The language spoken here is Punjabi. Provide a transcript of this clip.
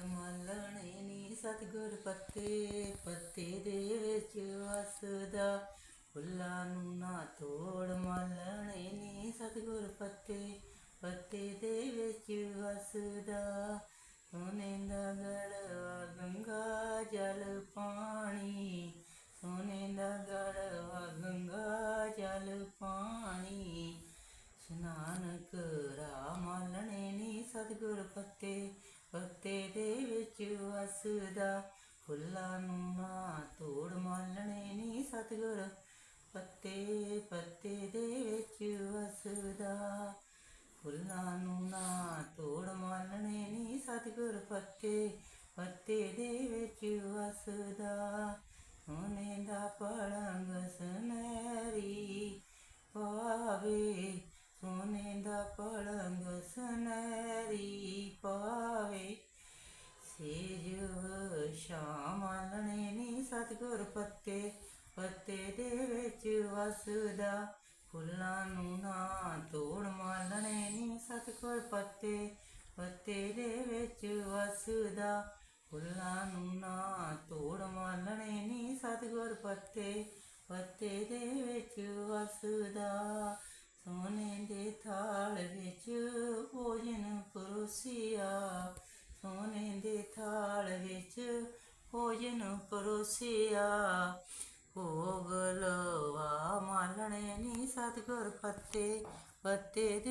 ਮਾਲਣੇ ਸਤਗੁਰ ਪੱਤੇ ਪੱਤੇ ਦੇ ਵਿੱਚ ਵਸਦਾ। ਫੁੱਲਾਂ ਨੂੰ ਨਾ ਤੋੜ ਮਾਲਣੇ ਨੀ ਸਤਿਗੁਰ ਪੱਤੇ ਪੱਤੇ ਦੇ ਵਿੱਚ ਵਸਦਾ। ਸੋਨੇ ਦਾ ਗੜਵਾ ਗੰਗਾ, ਜਲ ਪਾਣੀ। ਸੋਨੇ ਦਾ ਗੜਵਾ ਗੰਗਾ, ਜਲ ਪਾਣੀ। ਇਸ਼ਨਾਨ ਕਰਾ ਮਾਲਣੇ ਨੀ ਸਤਿਗੁਰ ਪੱਤੇ ਪੱਤੇ ਦੇ ਵਿੱਚ ਵਸਦਾ। ਫੁੱਲਾਂ ਨੂੰ ਨਾ ਤੋੜ ਮਾਲਣੇ ਨੀ ਸਤਿਗੁਰ। ਪੱਤੇ ਪੱਤੇ ਦੇ ਵਿੱਚ ਵਸਦਾ। ਫੁੱਲਾਂ ਨੂੰ ਨਾ ਤੋੜ ਮਾਲਣੇ ਨੀ ਸਤਿਗੁਰ। ਪੱਤੇ ਪੱਤੇ ਦੇ ਵਿੱਚ ਵਸਦਾ। ਸੋਨੇ ਦਾ ਪਲੰਗ ਸੁਨਹਿਰੀ ਪਾਵੇ। ਸੋਨੇ ਦਾ ਪਲੰਗ ਸੁਨਹਿਰੀ ਪਾਵੇ ਸੇਜ ਸ਼ਾਮ ਆਲਣੇ ਨੀ ਸਤਿਗੁਰ ਪੱਤੇ ਪੱਤੇ ਦੇ ਵਿੱਚ ਵਸਦਾ। ਫੁੱਲਾਂ ਨੂੰ ਨਾ ਤੋੜ ਮਾਲਣੇ ਨੀ ਸਤਿਗੁਰ ਪੱਤੇ ਪੱਤੇ ਦੇ ਵਿੱਚ ਵਸਦਾ। ਫੁੱਲਾਂ ਨੂੰ ਨਾ ਤੋੜ ਮਾਲਣੇ ਨੀ ਸਤਿਗੁਰ ਪੱਤੇ ਪੱਤੇ ਦੇ ਵਿੱਚ ਵਸਦਾ। ਸੋਨੇ ਦੇ ਥਾਲ ਵਿੱਚ ਭੋਜਨ ਪਰੋਸੀ ਦੇ ਥਾਲ ਵਿੱਚ ਭੋਜਨ ਪਰੋਸਿਆ। ਭੋਗ ਲਵਾ ਮਾਲਣੇ ਨੀ ਸਤਿਗੁਰ ਪੱਤੇ ਪੱਤੇ ਦੇ